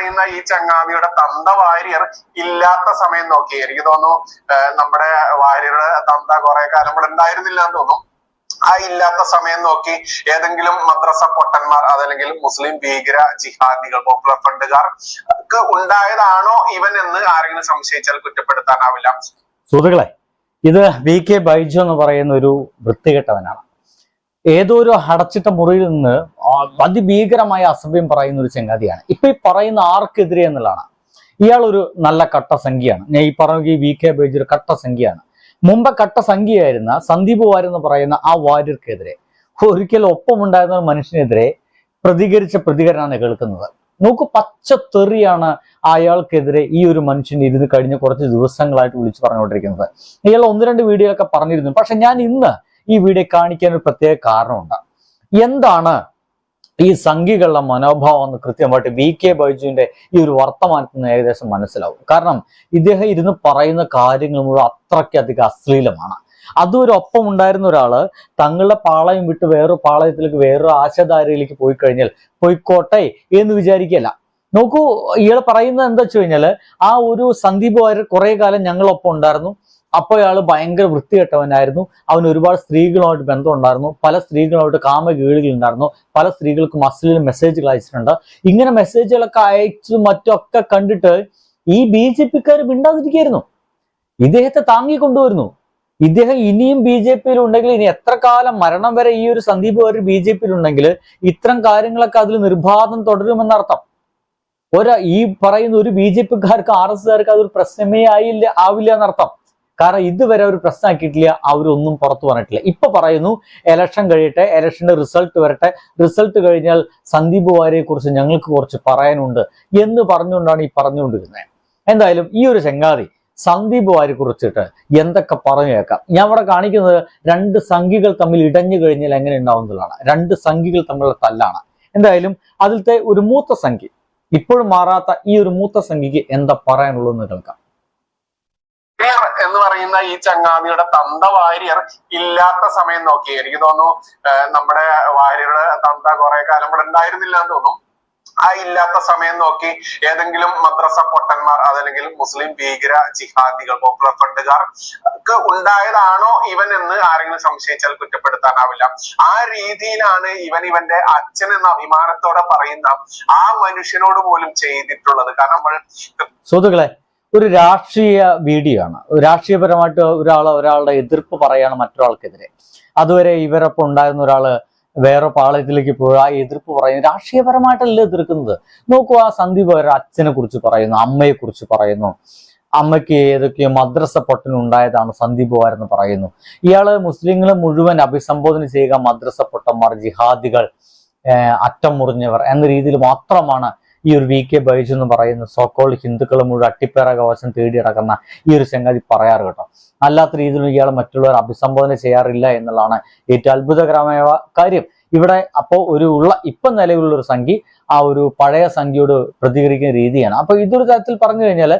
പറയുന്ന ഈ ചങ്ങാതിയുടെ തന്ത വാര്യർ ഇല്ലാത്ത സമയം നോക്കി. എനിക്ക് തോന്നുന്നു നമ്മുടെ വാര്യരുടെ തന്ത കുറെ കാലം ഇവിടെ ഉണ്ടായിരുന്നില്ല എന്ന് തോന്നുന്നു. ആ ഇല്ലാത്ത സമയം നോക്കി ഏതെങ്കിലും മദ്രസ പൊട്ടന്മാർ അതല്ലെങ്കിൽ മുസ്ലിം ഭീകര ജിഹാദികൾ പോപ്പുലർ ഫണ്ടുകാർ ഉണ്ടായതാണോ ഇവൻ എന്ന് ആരെങ്കിലും സംശയിച്ചാൽ കുറ്റപ്പെടുത്താനാവില്ല. സുഹൃത്തുക്കളെ ഇത് വി കെ ബൈജു എന്ന് പറയുന്ന ഒരു വൃത്തികെട്ടവനാണ്. ഏതോ ഒരു അടച്ചിട്ട മുറിയിൽ നിന്ന് അതിഭീകരമായ അസഭ്യം പറയുന്ന ഒരു ചങ്ങാതിയാണ്. ഇപ്പൊ ഈ പറയുന്ന ആർക്കെതിരെ എന്നുള്ളതാണ്. ഇയാൾ ഒരു നല്ല കട്ട സംഖ്യയാണ്. ഞാൻ ഈ പറഞ്ഞ ഈ വി കെ ബേജ് ഒരു കട്ട സംഖ്യയാണ്. മുമ്പ് കട്ട സംഖ്യയായിരുന്ന സന്ദീപ് വാര്യർ എന്ന് പറയുന്ന ആ വാര്യർക്കെതിരെ ഒരിക്കൽ ഒപ്പമുണ്ടായിരുന്ന ഒരു മനുഷ്യനെതിരെ പ്രതികരിച്ച പ്രതികരണമാണ് കേൾക്കുന്നത്. നോക്കൂ പച്ച തെറിയാണ് അയാൾക്കെതിരെ ഈ ഒരു മനുഷ്യൻ ഇരുന്ന് കഴിഞ്ഞ കുറച്ച് ദിവസങ്ങളായിട്ട് വിളിച്ചു പറഞ്ഞുകൊണ്ടിരിക്കുന്നത്. ഇയാൾ ഒന്ന് രണ്ട് വീഡിയോ ഒക്കെ പറഞ്ഞിരുന്നു. പക്ഷെ ഞാൻ ഇന്ന് ഈ വീഡിയോ കാണിക്കാൻ ഒരു പ്രത്യേക കാരണമുണ്ട്. എന്താണ് ഈ സംഘികളുടെ മനോഭാവം എന്ന് കൃത്യമായിട്ട് വി കെ ബൈജുവിന്റെ ഈ ഒരു വർത്തമാനത്തിൽ നിന്ന് ഏകദേശം മനസ്സിലാവും. കാരണം ഇദ്ദേഹം ഇരുന്ന് പറയുന്ന കാര്യങ്ങൾ മുഴുവൻ അത്രയ്ക്കധികം അശ്ലീലമാണ്. അതും ഒരു ഒപ്പം ഉണ്ടായിരുന്ന ഒരാൾ തങ്ങളുടെ പാളയം വിട്ട് വേറൊരു പാളയത്തിലേക്ക് വേറൊരു ആശയധാരയിലേക്ക് പോയി കഴിഞ്ഞാൽ പോയിക്കോട്ടെ എന്ന് വിചാരിക്കല്ല നോക്കൂ ഇയാൾ പറയുന്നത് എന്താ വെച്ച് കഴിഞ്ഞാൽ ആ ഒരു സന്ദീപ് വാര്യർ കുറെ കാലം ഞങ്ങളൊപ്പം ഉണ്ടായിരുന്നു. അപ്പോൾ അയാൾ ഭയങ്കര വൃത്തികെട്ടവനായിരുന്നു. അവന് ഒരുപാട് സ്ത്രീകളുമായിട്ട് ബന്ധമുണ്ടായിരുന്നു. പല സ്ത്രീകളുമായിട്ട് കാമ ഉണ്ടായിരുന്നു പല സ്ത്രീകൾക്ക് അശ്ലീല മെസ്സേജുകൾ അയച്ചിട്ടുണ്ട്. ഇങ്ങനെ മെസ്സേജുകളൊക്കെ അയച്ചു മറ്റൊക്കെ കണ്ടിട്ട് ഈ ബി ജെ പിക്കാർ മിണ്ടാതിരിക്കായിരുന്നു. ഇദ്ദേഹത്തെ താങ്ങിക്കൊണ്ടുവരുന്നു ഇദ്ദേഹം ഇനിയും ബി ജെ പിയിൽ ഉണ്ടെങ്കിൽ ഇനി എത്ര കാലം മരണം വരെ ഈ ഒരു സന്ദീപ് വാര്യർ ബി ജെ പിയിൽ ഉണ്ടെങ്കിൽ ഇത്തരം കാര്യങ്ങളൊക്കെ അതിൽ നിർബാധം തുടരുമെന്നർത്ഥം ഒരു ഈ പറയുന്ന ഒരു ബി ജെ പിക്കാർക്ക് ആർ എസ് കാർക്ക് അതൊരു പ്രശ്നമേ ആയില്ല ആവില്ല എന്നർത്ഥം. കാരണം ഇതുവരെ അവർ പ്രശ്നമാക്കിയിട്ടില്ല അവരൊന്നും പുറത്തു പറഞ്ഞിട്ടില്ല. ഇപ്പൊ പറയുന്നു എലക്ഷൻ കഴിയട്ടെ എലക്ഷന്റെ റിസൾട്ട് വരട്ടെ. റിസൾട്ട് കഴിഞ്ഞാൽ സന്ദീപ് വാര്യയെ കുറിച്ച് ഞങ്ങൾക്ക് കുറച്ച് പറയാനുണ്ട് എന്ന് പറഞ്ഞുകൊണ്ടാണ് ഈ പറഞ്ഞുകൊണ്ടിരുന്നത്. എന്തായാലും ഈ ഒരു ചങ്ങാതി സന്ദീപ് വാര്യയെ കുറിച്ചിട്ട് എന്തൊക്കെ പറഞ്ഞു കേൾക്കാം. ഞാൻ ഇവിടെ കാണിക്കുന്നത് രണ്ട് സംഖികൾ തമ്മിൽ ഇടഞ്ഞു കഴിഞ്ഞാൽ എങ്ങനെ ഉണ്ടാവുന്നതാണ് രണ്ട് സംഖികൾ തമ്മിലുള്ള തല്ലാണ്. എന്തായാലും അതിലത്തെ ഒരു മൂത്ത സംഖ്യ ഇപ്പോഴും മാറാത്ത ഈ ഒരു മൂത്ത സംഖ്യക്ക് എന്താ പറയാനുള്ളതെന്ന് കേൾക്കാം. പറയുന്ന ഈ ചങ്ങാതിയുടെ തന്ത വാര്യർ ഇല്ലാത്ത സമയം നോക്കി. എനിക്ക് തോന്നുന്നു നമ്മുടെ വാര്യരുടെ തന്ത കുറെ കാലം ഇവിടെ ഉണ്ടായിരുന്നില്ല എന്ന് തോന്നുന്നു ആ ഇല്ലാത്ത സമയം നോക്കി ഏതെങ്കിലും മദ്രസ പൊട്ടന്മാർ അതല്ലെങ്കിൽ മുസ്ലിം ഭീകര ജിഹാദികൾ പോപ്പുലർ ഫണ്ടുകാർ ഉണ്ടായതാണോ ഇവൻ എന്ന് ആരെങ്കിലും സംശയിച്ചാൽ കുറ്റപ്പെടുത്താനാവില്ല. ആ രീതിയിലാണ് ഇവൻ ഇവന്റെ അച്ഛൻ എന്ന അഭിമാനത്തോടെ പറയുന്ന ആ മനുഷ്യനോട് പോലും ചെയ്തിട്ടുള്ളത്. കാരണം നമ്മൾ സുഹൃത്തുക്കളെ ഒരു രാഷ്ട്രീയ വീഡിയോ ആണ് രാഷ്ട്രീയപരമായിട്ട് ഒരാൾ ഒരാളുടെ എതിർപ്പ് പറയാണ് മറ്റൊരാൾക്കെതിരെ. അതുവരെ ഇവരൊപ്പം ഉണ്ടായിരുന്ന ഒരാൾ വേറെ പാളയത്തിലേക്ക് പോയി ആ എതിർപ്പ് പറയുന്നു. രാഷ്ട്രീയപരമായിട്ടല്ല എതിർക്കുന്നത്? നോക്കൂ ആ സന്ദീപ് ഒരു അച്ഛനെ കുറിച്ച് പറയുന്നു അമ്മയെ കുറിച്ച് പറയുന്നു. അമ്മയ്ക്ക് ഏതൊക്കെയോ മദ്രസ പൊട്ടനുണ്ടായതാണ് സന്ദീപ് വാരെന്ന് പറയുന്നു. ഇയാൾ മുസ്ലിങ്ങളെ മുഴുവൻ അഭിസംബോധന ചെയ്യുക മദ്രസ പൊട്ടന്മാർ ജിഹാദികൾ അറ്റം മുറിഞ്ഞവർ എന്ന രീതിയിൽ മാത്രമാണ് ഈ ഒരു വി കെ ബൈജു എന്ന് പറയുന്ന സോക്കോൾ ഹിന്ദുക്കൾ മുഴുവൻ അട്ടിപ്പേറ കവശം തേടി നടക്കുന്ന ഈ ഒരു സംഗതി പറയാറ് കേട്ടോ. അല്ലാത്ത രീതിയിൽ ഇയാൾ മറ്റുള്ളവർ അഭിസംബോധന ചെയ്യാറില്ല എന്നുള്ളതാണ് ഏറ്റവും അത്ഭുതകരമായ കാര്യം. ഇവിടെ അപ്പോൾ ഒരു ഉള്ള ഇപ്പൊ നിലവിലുള്ള ഒരു സംഖ്യ ആ ഒരു പഴയ സംഖ്യയോട് പ്രതികരിക്കുന്ന രീതിയാണ്. അപ്പൊ ഇതൊരു തരത്തിൽ പറഞ്ഞു കഴിഞ്ഞാൽ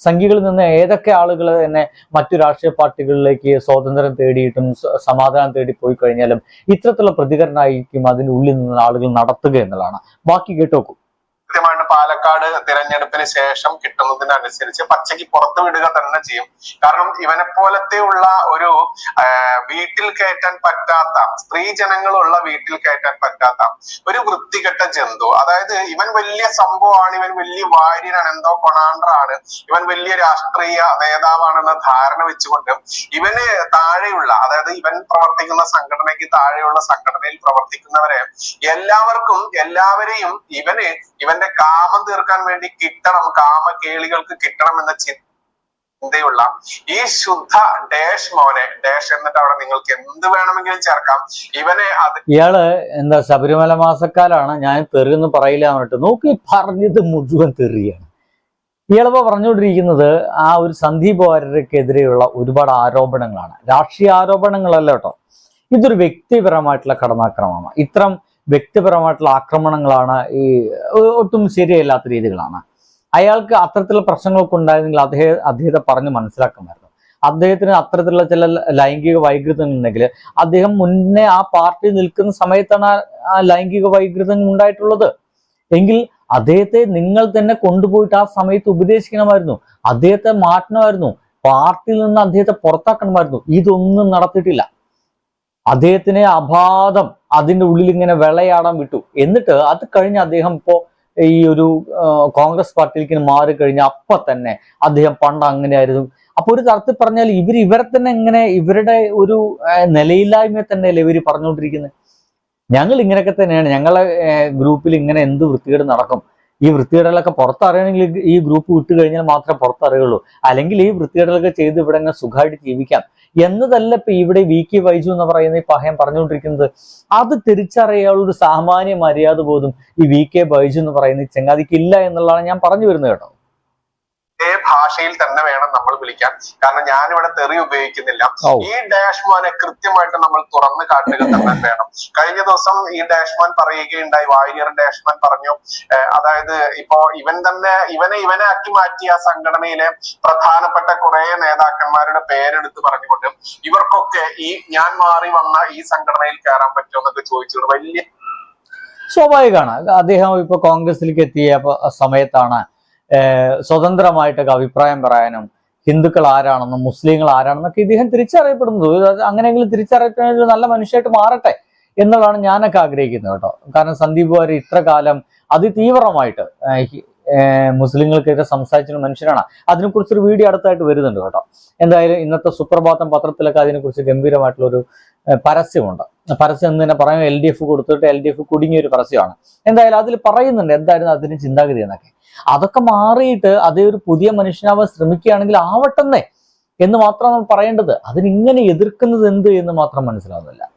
സംഖ്യകളിൽ നിന്ന് ഏതൊക്കെ ആളുകൾ തന്നെ മറ്റു രാഷ്ട്രീയ പാർട്ടികളിലേക്ക് സ്വാതന്ത്ര്യം തേടിയിട്ടും സമാധാനം തേടി പോയി കഴിഞ്ഞാലും ഇത്തരത്തിലുള്ള പ്രതികരണമായിരിക്കും അതിനുള്ളിൽ ഉള്ളിൽ നിന്ന് ആളുകൾ നടത്തുക എന്നുള്ളതാണ്. ബാക്കി കേട്ടോക്കൂ. കൃത്യമായിട്ട് പാലക്കാട് തിരഞ്ഞെടുപ്പിന് ശേഷം കിട്ടുന്നതിനനുസരിച്ച് പച്ചയ്ക്ക് പുറത്തു വിടുക തന്നെ ചെയ്യും. കാരണം ഇവനെ പോലത്തെ ഉള്ള ഒരു വീട്ടിൽ കയറ്റാൻ പറ്റാത്ത സ്ത്രീ ജനങ്ങളുള്ള വീട്ടിൽ കയറ്റാൻ പറ്റാത്ത ഒരു വൃത്തികെട്ട ജന്തു. അതായത് ഇവൻ വലിയ സംഭവമാണ് ഇവൻ വലിയ വാര്യനാണ് എന്തോ കൊണാണ്ടറാണ് ഇവൻ വലിയ രാഷ്ട്രീയ നേതാവാണെന്ന ധാരണ വെച്ചുകൊണ്ട് ഇവന് താഴെയുള്ള അതായത് ഇവൻ പ്രവർത്തിക്കുന്ന സംഘടനയ്ക്ക് താഴെയുള്ള സംഘടനയിൽ പ്രവർത്തിക്കുന്നവരെ എല്ലാവർക്കും എല്ലാവരെയും ഇവന് ഇവന്റെ കാമം തീർക്കാൻ വേണ്ടി കിട്ടണം കാമ കേളികൾക്ക് കിട്ടണം എന്ന ചിന്തയുള്ള ഈ ശുദ്ധ ഡേഷ് മോനെ ഡേഷ് എന്നിട്ട് അവിടെ നിങ്ങൾക്ക് എന്ത് വേണമെങ്കിലും ചേർക്കാം. ഇവനെ അത് ഇയാൾ എന്താ ശബരിമല മാസക്കാലാണ് ഞാൻ തെറിയെന്ന് പറയില്ല എന്നിട്ട് നോക്കി പറഞ്ഞത് മുഴുവൻ തെറിയാണ്. ഇയാളിപ്പോ പറഞ്ഞുകൊണ്ടിരിക്കുന്നത് ആ ഒരു സന്ദീപ് വാര്യർക്കെതിരെയുള്ള ഒരുപാട് ആരോപണങ്ങളാണ്. രാഷ്ട്രീയ ആരോപണങ്ങളല്ല കേട്ടോ. ഇതൊരു വ്യക്തിപരമായിട്ടുള്ള കടന്നാക്രമണമാണ്. ഇത്തരം വ്യക്തിപരമായിട്ടുള്ള ആക്രമണങ്ങളാണ് ഈ ഒട്ടും ശരിയല്ലാത്ത രീതികളാണ്. അയാൾക്ക് അത്തരത്തിലുള്ള പ്രശ്നങ്ങളൊക്കെ ഉണ്ടായിരുന്നെങ്കിൽ അദ്ദേഹം അദ്ദേഹത്തെ പറഞ്ഞ് മനസ്സിലാക്കുമായിരുന്നു. അദ്ദേഹത്തിന് അത്തരത്തിലുള്ള ചില ലൈംഗിക വൈകൃതങ്ങൾ ഉണ്ടെങ്കിൽ അദ്ദേഹം മുന്നേ ആ പാർട്ടി നിൽക്കുന്ന സമയത്താണ് ആ ലൈംഗിക വൈകൃതങ്ങൾ ഉണ്ടായിട്ടുള്ളത്. എങ്കിൽ അദ്ദേഹത്തെ നിങ്ങൾ തന്നെ കൊണ്ടുപോയിട്ട് ആ സമയത്ത് ഉപദേശിക്കണമായിരുന്നു. അദ്ദേഹത്തെ മാറ്റണമായിരുന്നു. പാർട്ടിയിൽ നിന്ന് അദ്ദേഹത്തെ പുറത്താക്കണമായിരുന്നു. ഇതൊന്നും നടത്തിയിട്ടില്ല. അദ്ദേഹത്തിനെ അബാധം അതിന്റെ ഉള്ളിൽ ഇങ്ങനെ വിളയാടാൻ വിട്ടു. എന്നിട്ട് അത് കഴിഞ്ഞ് അദ്ദേഹം ഇപ്പോ ഈ ഒരു കോൺഗ്രസ് പാർട്ടിയിലേക്ക് മാറി കഴിഞ്ഞ അപ്പം തന്നെ അദ്ദേഹം പണ്ട് അങ്ങനെയായിരുന്നു. അപ്പൊ ഒരു തരത്തിൽ പറഞ്ഞാൽ ഇവർ ഇവരെ തന്നെ എങ്ങനെ ഇവരുടെ ഒരു നിലയില്ലായ്മയെ തന്നെയല്ലേ ഇവർ പറഞ്ഞുകൊണ്ടിരിക്കുന്നത് ഞങ്ങൾ ഇങ്ങനെയൊക്കെ തന്നെയാണ്. ഞങ്ങളെ ഗ്രൂപ്പിൽ ഇങ്ങനെ എന്ത് വൃത്തികേട് നടക്കും? ഈ വൃത്തികേടലൊക്കെ പുറത്തറിയണമെങ്കിൽ ഈ ഗ്രൂപ്പ് വിട്ടു കഴിഞ്ഞാൽ മാത്രമേ പുറത്തറിയുള്ളൂ. അല്ലെങ്കിൽ ഈ വൃത്തികേടലൊക്കെ ചെയ്ത് ഇവിടെ അങ്ങ് സുഖമായിട്ട് ജീവിക്കാം. എന്നതല്ല ഇപ്പൊ ഇവിടെ വി കെ വൈജു എന്ന് പറയുന്ന ഈ പഹയം പറഞ്ഞുകൊണ്ടിരിക്കുന്നത്. അത് തിരിച്ചറിയാനുള്ള ഒരു സാമാന്യ മര്യാദ പോലും ഈ വി കെ ബൈജു എന്ന് പറയുന്ന ചങ്ങാതിക്ക് ഇല്ല എന്നുള്ളതാണ് ഞാൻ പറഞ്ഞു വരുന്നത് കേട്ടോ. അതേ ഭാഷയിൽ തന്നെ വേണം നമ്മൾ വിളിക്കാൻ. കാരണം ഞാനിവിടെ തെറി ഉപയോഗിക്കുന്നില്ല. ഈ ഡാഷ്മാനെ കൃത്യമായിട്ട് നമ്മൾ തുറന്നു കാട്ടുക തന്നെ വേണം. കഴിഞ്ഞ ദിവസം ഈ ഡാഷ്മാൻ പറയുകയുണ്ടായി. വാര്യർ ഡാഷ്മാൻ പറഞ്ഞു അതായത് ഇപ്പോ ഇവൻ തന്നെ ഇവനെ ഇവനെ ആക്കി മാറ്റിയ ആ സംഘടനയിലെ പ്രധാനപ്പെട്ട കുറെ നേതാക്കന്മാരുടെ പേരെടുത്ത് പറഞ്ഞുകൊണ്ട് ഇവർക്കൊക്കെ ഈ ഞാൻ മാറി വന്ന ഈ സംഘടനയിൽ കയറാൻ പറ്റുമോ എന്നൊക്കെ ചോദിച്ചുകൊണ്ട് വലിയ സ്വാഭാവികമാണ്. അദ്ദേഹം ഇപ്പൊ കോൺഗ്രസിലേക്ക് എത്തിയ സമയത്താണ് സ്വതന്ത്രമായിട്ടൊക്കെ അഭിപ്രായം പറയാനും ഹിന്ദുക്കൾ ആരാണെന്നും മുസ്ലിങ്ങൾ ആരാണെന്നൊക്കെ ഇദ്ദേഹം തിരിച്ചറിയപ്പെടുന്നത്. അങ്ങനെയെങ്കിലും തിരിച്ചറിയപ്പെടുന്ന ഒരു നല്ല മനുഷ്യരായിട്ട് മാറട്ടെ എന്നുള്ളതാണ് ഞാനൊക്കെ ആഗ്രഹിക്കുന്നത് കേട്ടോ. കാരണം സന്ദീപ് വാര്യ ഇത്ര കാലം അതിതീവ്രമായിട്ട് മുസ്ലിങ്ങൾക്കെതിരെ സംസാരിച്ചിരുന്ന മനുഷ്യനാണ്. അതിനെക്കുറിച്ചൊരു വീഡിയോ അടുത്തായിട്ട് വരുന്നുണ്ട് കേട്ടോ. എന്തായാലും ഇന്നത്തെ സുപ്രഭാതം പത്രത്തിലൊക്കെ അതിനെക്കുറിച്ച് ഗംഭീരമായിട്ടുള്ളൊരു പരസ്യമുണ്ട്. പരസ്യം എന്ന് തന്നെ പറയാം എൽ ഡി എഫ് കൊടുത്തിട്ട് എൽ ഡി എഫ് കുടുങ്ങിയ ഒരു പരസ്യമാണ്. എന്തായാലും അതിൽ പറയുന്നുണ്ട് എന്തായിരുന്നു അതിന് ചിന്താഗതി എന്നൊക്കെ. അതൊക്കെ മാറിയിട്ട് അതേ ഒരു പുതിയ മനുഷ്യനാവാൻ ശ്രമിക്കുകയാണെങ്കിൽ ആവട്ടെന്നേ എന്ന് മാത്രമാണ് നമ്മൾ പറയേണ്ടത്. അതിനിങ്ങനെ എതിർക്കുന്നത് എന്ത് എന്ന് മാത്രം മനസ്സിലാവുന്നില്ല.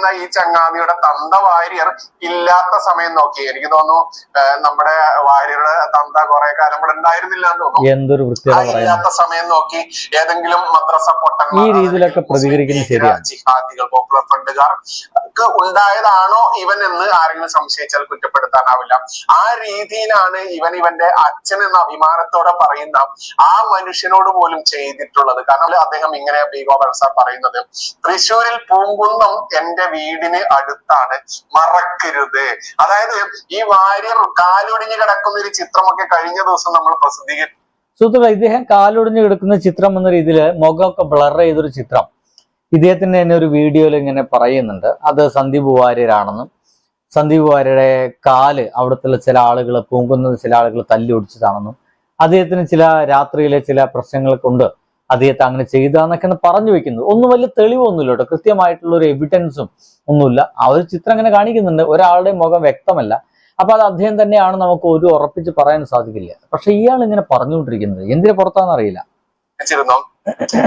പറയുന്ന ഈ ചങ്ങാതിയുടെ തന്ത വാര്യർ ഇല്ലാത്ത സമയം നോക്കി. എനിക്ക് തോന്നുന്നു നമ്മുടെ വാര്യരുടെ തന്ത കുറെ കാലം ഇവിടെ ഉണ്ടായിരുന്നില്ല എന്ന് തോന്നുന്നു. എന്തൊരു ഇല്ലാത്ത സമയം നോക്കി ഏതെങ്കിലും മദ്രസ പൊട്ടങ്ങൾ ഈ രീതിയിലൊക്കെ പ്രതികരിക്കുന്നത്. ജിഹാദികൾ പോപ്പുലർ ഫ്രണ്ടുകാർ ക്ക് ഉണ്ടായതാണോ ഇവൻ എന്ന് ആരെങ്കിലും സംശയിച്ചാൽ കുറ്റപ്പെടുത്താനാവില്ല. ആ രീതിയിലാണ് ഇവൻ ഇവന്റെ അച്ഛൻ എന്ന അഭിമാനത്തോടെ പറയുന്ന ആ മനുഷ്യനോട് പോലും ചെയ്തിട്ടുള്ളത്. കാരണം അദ്ദേഹം ഇങ്ങനെ ബി ഗോപാൽ സാർ പറയുന്നത്. തൃശ്ശൂരിൽ പൂങ്കുന്നം എന്റെ വീടിന് അടുത്താണ്. മറക്കരുത്. അതായത് ഈ വാര്യർ കാലൊടിഞ്ഞ് കിടക്കുന്ന ഒരു ചിത്രമൊക്കെ കഴിഞ്ഞ ദിവസം നമ്മൾ പ്രസിദ്ധീകരിച്ചു സുഹൃത്തുക്കളെ ഇദ്ദേഹം കാലൊടിഞ്ഞ് കിടക്കുന്ന ചിത്രം എന്ന രീതിയിൽ മുഖമൊക്കെ ബ്ലർ ചെയ്തൊരു ചിത്രം. ഇദ്ദേഹത്തിന്റെ തന്നെ ഒരു വീഡിയോയിൽ ഇങ്ങനെ പറയുന്നുണ്ട്. അത് സന്ദീപ് വാര്യരാണെന്നും സന്ദീപ് വാര്യരുടെ കാൽ അവിടുത്തെ ചില ആളുകൾ പൂങ്കുന്നത് ചില ആളുകൾ തല്ലി ഒടിച്ചതാണെന്നും അദ്ദേഹത്തിന് ചില രാത്രിയിലെ ചില പ്രശ്നങ്ങൾ കൊണ്ട് അദ്ദേഹത്തെ അങ്ങനെ ചെയ്താന്നൊക്കെ പറഞ്ഞു വെക്കുന്നത് ഒന്നും വലിയ തെളിവൊന്നുമില്ല കേട്ടോ. കൃത്യമായിട്ടുള്ള ഒരു എവിഡൻസും ഒന്നുമില്ല. ആ ഒരു ചിത്രം അങ്ങനെ കാണിക്കുന്നുണ്ട്. ഒരാളുടെ മുഖം വ്യക്തമല്ല. അപ്പൊ അത് അദ്ദേഹം തന്നെയാണ് നമുക്ക് ഒരു ഉറപ്പിച്ച് പറയാൻ സാധിക്കില്ല. പക്ഷെ ഇയാൾ ഇങ്ങനെ പറഞ്ഞുകൊണ്ടിരിക്കുന്നത്. എന്തിനെ പുറത്താണെന്നറിയില്ല ിരുന്നു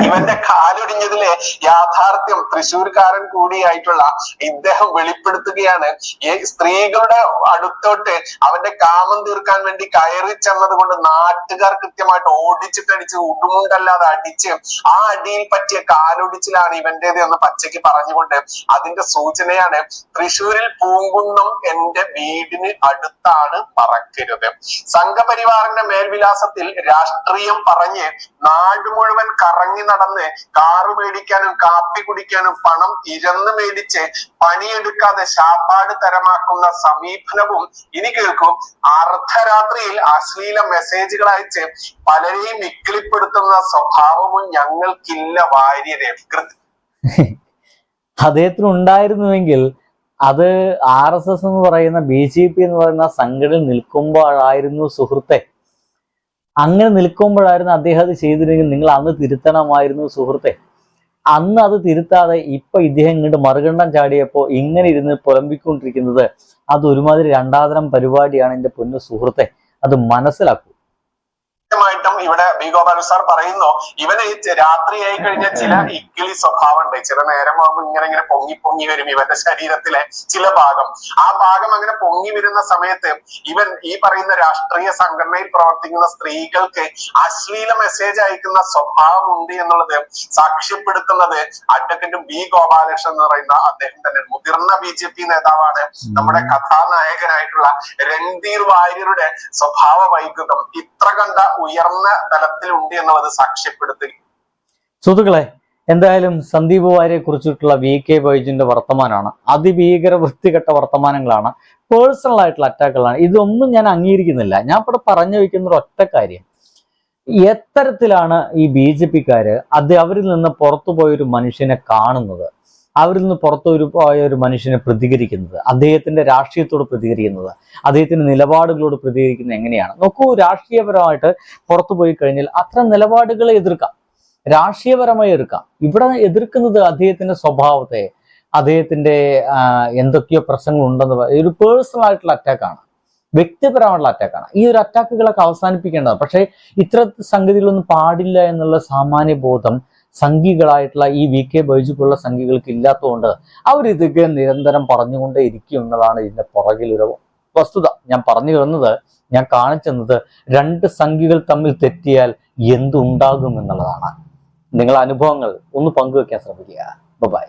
ഇവന്റെ കാലൊടിഞ്ഞതിലെ യാഥാർത്ഥ്യം തൃശ്ശൂർക്കാരൻ കൂടിയായിട്ടുള്ള ഇദ്ദേഹം വെളിപ്പെടുത്തുകയാണ്. ഈ സ്ത്രീകളുടെ അടുത്തോട്ട് അവന്റെ കാമം തീർക്കാൻ വേണ്ടി കയറി ചെന്നത് കൊണ്ട് നാട്ടുകാർ കൃത്യമായിട്ട് ഓടിച്ചിട്ടടിച്ച് ഉടുമുണ്ടല്ലാതെ അടിച്ച് ആ അടിയിൽ പറ്റിയ കാലൊടിച്ചിലാണ് ഇവന്റേത് എന്ന് പച്ചയ്ക്ക് പറഞ്ഞുകൊണ്ട് അതിന്റെ സൂചനയാണ് തൃശ്ശൂരിൽ പൂങ്കുന്നം എന്റെ വീടിന് അടുത്താണ് പറക്കരുത്. സംഘപരിവാറിന്റെ മേൽവിലാസത്തിൽ രാഷ്ട്രീയം പറഞ്ഞ് നാട് മുഴുവൻ കറങ്ങി നടന്ന് കാറ് മേടിക്കാനും കാപ്പി കുടിക്കാനും പണം ഇരന്ന് മേടിച്ച് പണിയെടുക്കാതെ ശാപ്പാട് തരമാക്കുന്ന സമീപനവും ഇനി കേൾക്കും. അർദ്ധരാത്രിയിൽ അശ്ലീല മെസ്സേജുകൾ അയച്ച് പലരെയും ഇക്കിളിപ്പെടുത്തുന്ന സ്വഭാവവും ഞങ്ങൾക്കില്ല വാര്യരെ. അദ്ദേഹത്തിന് ഉണ്ടായിരുന്നുവെങ്കിൽ അത് ആർ എസ് എസ് എന്ന് പറയുന്ന ബി ജെ പി എന്ന് പറയുന്ന സംഘടന നിൽക്കുമ്പോഴായിരുന്നു സുഹൃത്തെ. അങ്ങനെ നിൽക്കുമ്പോഴായിരുന്നു അദ്ദേഹം അത് ചെയ്തിരുന്നെങ്കിൽ നിങ്ങൾ അന്ന് തിരുത്തണമായിരുന്നു സുഹൃത്തെ. അന്ന് അത് തിരുത്താതെ ഇപ്പൊ ഇദ്ദേഹം ഇങ്ങോട്ട് മറുകണ്ഠം ചാടിയപ്പോ ഇങ്ങനെ ഇരുന്ന് പുലമ്പിക്കൊണ്ടിരിക്കുന്നത് അത് ഒരുമാതിരി രണ്ടാതരം പരിപാടിയാണ് എന്റെ പൊന്നു സുഹൃത്തെ. അത് മനസ്സിലാക്കൂ. ഇവിടെ ബി ഗോപാൽ സാർ പറയുന്നു ഇവന് രാത്രിയായി കഴിഞ്ഞ ചില ഇക്കിളി സ്വഭാവം ഉണ്ട് ചില നേരം ആകുമ്പോൾ ഇങ്ങനെ ഇങ്ങനെ പൊങ്ങി പൊങ്ങി വരും ഇവന്റെ ശരീരത്തിലെ ചില ഭാഗം. ആ ഭാഗം അങ്ങനെ പൊങ്ങി വരുന്ന സമയത്ത് ഇവൻ ഈ പറയുന്ന രാഷ്ട്രീയ സംഘടനയിൽ പ്രവർത്തിക്കുന്ന സ്ത്രീകൾക്ക് അശ്ലീല മെസ്സേജ് അയക്കുന്ന സ്വഭാവം ഉണ്ട് എന്നുള്ളത് സാക്ഷ്യപ്പെടുത്തുന്നത് അഡ്വക്കറ്റും ബി ഗോപാലകൃഷ്ണൻ എന്ന് പറയുന്ന അദ്ദേഹം തന്നെ. മുതിർന്ന ബി ജെ പി നേതാവാണ് നമ്മുടെ കഥാനായകനായിട്ടുള്ള രൺധീർ വാര്യരുടെ സ്വഭാവ വൈകൃതം ഇത്ര കണ്ട ഉയർന്ന തലത്തിലുണ്ട് എന്നുള്ളത് സാക്ഷ്യപ്പെടുത്തുക സുഹൃത്തുക്കളെ എന്തായാലും സന്ദീപ് വാര്യയെ കുറിച്ചിട്ടുള്ള വി കെ ബൈജുവിന്റെ വർത്തമാനമാണ്. അതിഭീകര വൃത്തികെട്ട വർത്തമാനങ്ങളാണ്. പേഴ്സണൽ ആയിട്ടുള്ള അറ്റാക്കുകളാണ് ഇതൊന്നും ഞാൻ അംഗീകരിക്കുന്നില്ല. ഞാൻ ഇവിടെ പറഞ്ഞു വയ്ക്കുന്ന ഒരു ഒറ്റ കാര്യം. എത്തരത്തിലാണ് ഈ ബി ജെ പിക്കാര് അത് അവരിൽ നിന്ന് പുറത്തുപോയൊരു ഒരു മനുഷ്യനെ കാണുന്നത്? അവരിൽ നിന്ന് പുറത്തു ഒരു പോയ ഒരു മനുഷ്യനെ പ്രതികരിക്കുന്നത് അദ്ദേഹത്തിന്റെ രാഷ്ട്രീയത്തോട് പ്രതികരിക്കുന്നത് അദ്ദേഹത്തിന്റെ നിലപാടുകളോട് പ്രതികരിക്കുന്നത് എങ്ങനെയാണ്? നോക്കൂ രാഷ്ട്രീയപരമായിട്ട് പുറത്തു പോയി കഴിഞ്ഞാൽ അത്തരം നിലപാടുകളെ എതിർക്കാം. രാഷ്ട്രീയപരമായി എതിർക്കാം. ഇവിടെ എതിർക്കുന്നത് അദ്ദേഹത്തിന്റെ സ്വഭാവത്തെ അദ്ദേഹത്തിന്റെ എന്തൊക്കെയോ പ്രശ്നങ്ങൾ ഉണ്ടെന്ന് ഒരു പേഴ്സണൽ ആയിട്ടുള്ള അറ്റാക്കാണ് വ്യക്തിപരമായിട്ടുള്ള അറ്റാക്കാണ് ഈ ഒരു അറ്റാക്കുകളൊക്കെ അവസാനിപ്പിക്കേണ്ടതാണ്. പക്ഷേ ഇത്ര സംഗതികളൊന്നും പാടില്ല എന്നുള്ള സാമാന്യ ബോധം സംഘികളായിട്ടുള്ള ഈ വി കെ ബൈജു പോലുള്ള സംഘികൾക്ക് ഇല്ലാത്തതുകൊണ്ട് അവരിതൊക്കെ നിരന്തരം പറഞ്ഞുകൊണ്ടേ ഇരിക്കും എന്നതാണ് ഇതിന്റെ പുറകിലൊരു വസ്തുത. ഞാൻ പറഞ്ഞു തന്നത് ഞാൻ കാണിച്ചെന്നത് രണ്ട് സംഘികൾ തമ്മിൽ തെറ്റിയാൽ എന്തുണ്ടാകും എന്നുള്ളതാണ്. നിങ്ങളുടെ അനുഭവങ്ങൾ ഒന്ന് പങ്കുവെക്കാൻ ശ്രമിക്കുക. ബൈ